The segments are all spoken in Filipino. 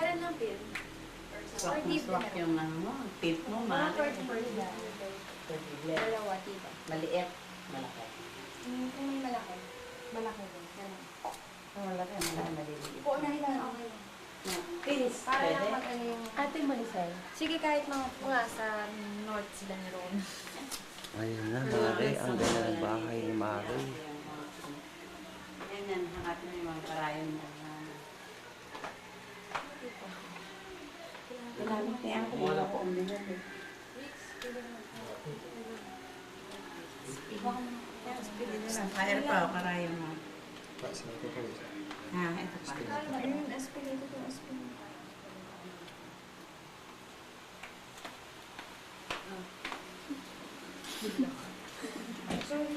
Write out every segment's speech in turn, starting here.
Meron lang pin. Swak na tip swak na yung ano mo, tip mo, Mga ma. 40 lang. Dalawa, tita. Maliit, malaki. Hmm, kung may malaki. Malaki din. Ganun. Oh, malaki, malaki, maliliit. Po, unahin lang okay lang. Pins, Para lang pwede. mag ano yung... Ate Maricel. Sige, kahit mga nga sa north sila ni Ron. Ayun na, Mare. Ang ganda ng bahay ni Mare. Yan yan, hangat mo yung mga parayon mo. Ginamit niya ako, wala ko ang bilan eh. Fire pa, parayon mo. Ha, ito pa. Ayun, aspirated yung aspirated. Sorry. Sorry,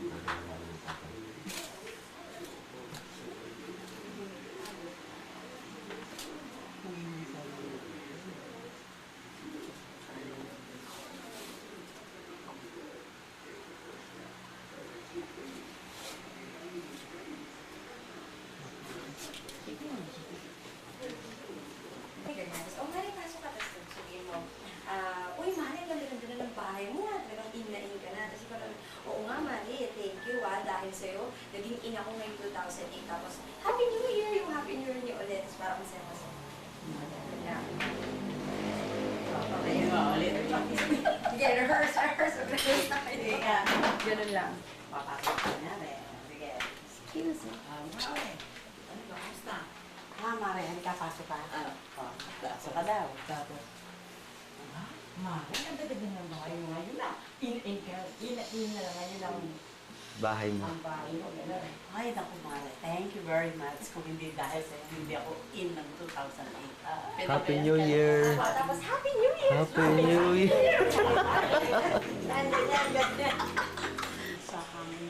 何? Dahil sa'yo, naging in ako ngayong 2008. Tapos, Happy New Year! Yung Happy New Year niyo ulit. Tapos, parang masaya masaya. Yeah. Ayun mo, ulit. Sige, rehearse, rehearse, rehearse na kayo. Ganun lang. Papasok ka na rin. Sige. Excuse me. Ah, Mare. Ano ba? Kamusta? Ha, Mare, halika, pasok ka. Ano? Oh, pasok ka daw. Tapos, ah, Mare, ang dagdag na naman kayo ngayon na. In-in ka, in-in na ngayon ang Bahay mo. ang bahay mo. Ay, naku, Mare. Thank you very much. Kung hindi dahil sa hindi ako in ng 2008. Ah, Happy New Year! Ah, tapos, Happy New Year! Happy New Year! Yan, yan, yan. Sa kami,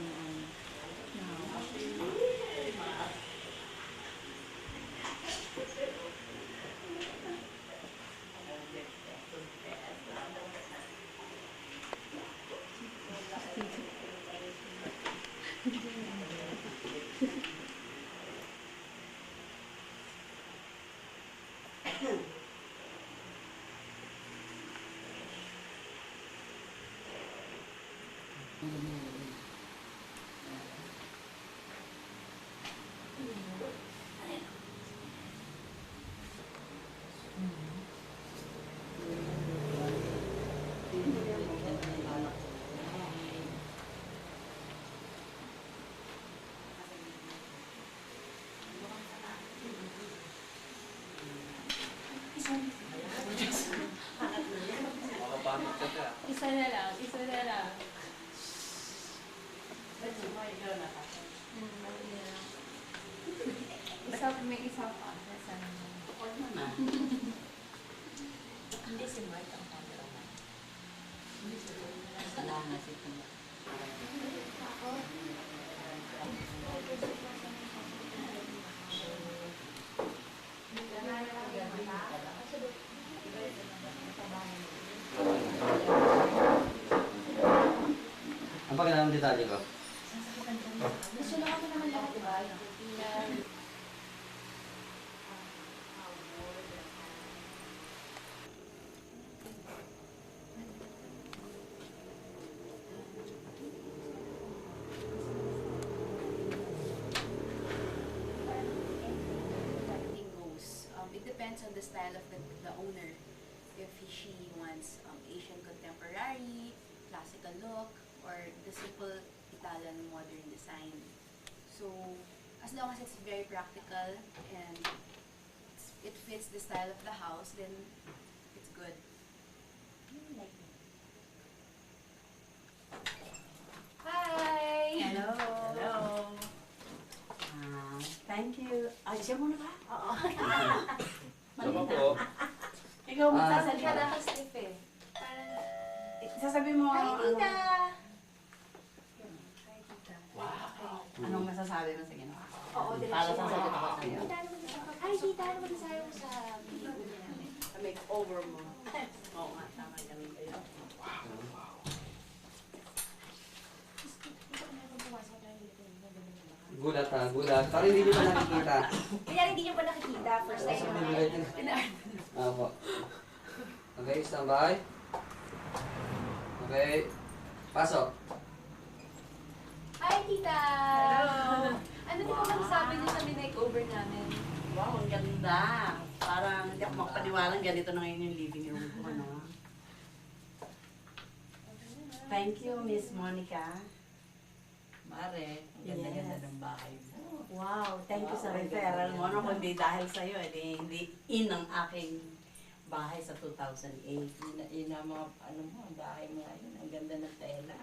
um, Isa na lang, isa na lang. Isa, may isa pa. Isa na lang. Hindi si Mark ang camera na. Salamat ito. Ang pagkailangan ng detalye ko. The style of the, the owner. If she wants um, Asian contemporary, classical look, or the simple Italian modern design. So, as long as it's very practical and it's, it fits the style of the house, then it's good. Hi! Hello. Hello. Ah, thank you. Ay, siya muna ba? Oo. Sama po. Ikaw Ah. Magsasalita. ka nakaslip eh? Parang, sasabihin mo, Hi, ano, tita! Wow. Anong masasabi mo sa ginawa? Oo, diretso. Para sasagot ako sa'yo. Tita, ano Hi, tita, ano mo sa video niya namin? Make over mo. Oo nga, tama ganun kayo. Gulat ha, gulat. Parang hindi nyo pa nakikita. Kaya hindi niyo pa nakikita, first time Sabi naman. gulat yun. Apo. Okay, standby. Okay. Pasok. Hi, tita! Hello! Ano po ba masasabi niyo sa makeover namin? Wow, ang ganda. Parang hindi ako makapaniwalang ganito na ngayon yung living room ko, ano. Thank you, Miss Monica. Mare, ang ganda-ganda ng bahay mo. Wow, thank you sa referral mo. Ano kundi dahil sa'yo, edi hindi in ang aking bahay sa 2008. Ina, ina mga, ano mo, ang bahay mo ngayon. Ang ganda ng tela.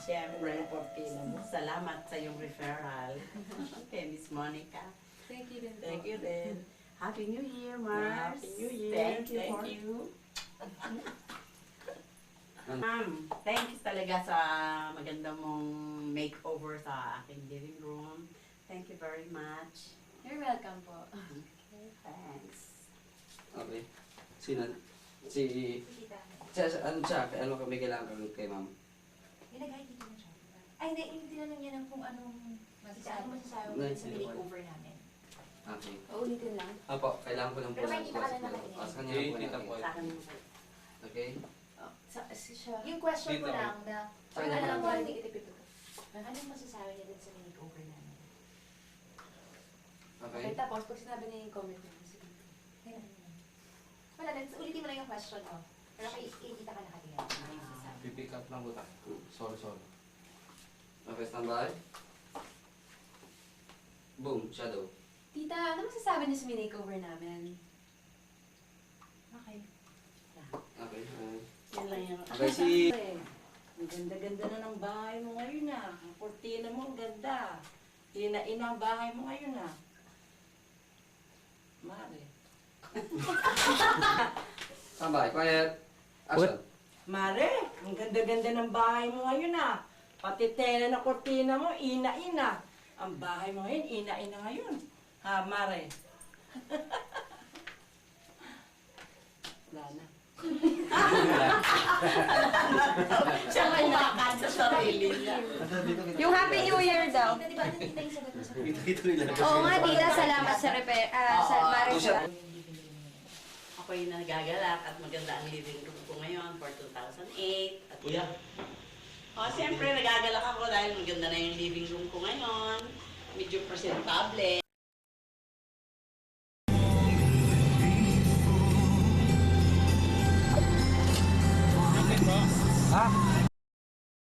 Siyempre, ang kortina mo. Salamat sa iyong referral. Okay, Miss Monica. Thank you din. Thank you din. Happy New Year, Mars. Happy New Year. Thank you. Thank for- you. Ma'am, thank you talaga sa maganda mong makeover sa aking living room. Thank you very much. You're welcome po. Okay, thanks. Okay. Sino? Si... Siya- ano siya? Ano kami kailangan kami kay ma'am? Nilagay dito na siya. Ay, hindi, yung tinanong niya ng kung anong masasabi, ano mo sa makeover namin. Okay. Uulitin lang. Apo, kailangan ko lang po Pero may ng kita ka na nakatingin. Ah, sa kanya Okay, po kita natin. po. Sa akin mo. Okay? Sa, si siya. Yung question ko Dito. lang na, Sa kanya po alam mo, hindi kita pipito. Anong masasabi niya din sa makeover namin? Okay? Okay, tapos pag sinabi niya yung comment niya, sige. Kaya ano yun? Wala, lang, ulitin mo lang yung question mo. Pero kay kikita ka nakatingin. Ano? Pipick up lang ko ta. Sorry, sorry. Okay, standby. Boom, shadow. Tita, ano masasabi niyo sa makeover namin? Okay. Okay. uh, Yan lang yun. Okay, si... Ang ganda-ganda na ng bahay mo ngayon ah. Ang kortina mo, ang ganda. Ina-ina ang bahay mo ngayon ah. Mare. Standby, quiet. Action. Mare, ang ganda-ganda ng bahay mo ngayon ah. Pati tela na kortina mo, ina-ina. Ang bahay mo ngayon, ina-ina ngayon. Ha, Mare? Wala na. Siya kumakan sa sarili niya. Yung Happy New Year daw. Tita, di ba ano tita yung sagot mo sa. Oo nga, tita. Salamat sa repair. Ah, sa Mare oo, siya. Ako yung nagagalak at maganda ang living room ko ngayon for 2008. At Kuya. Oh, siyempre nagagalak ako dahil maganda na yung living room ko ngayon. Medyo presentable.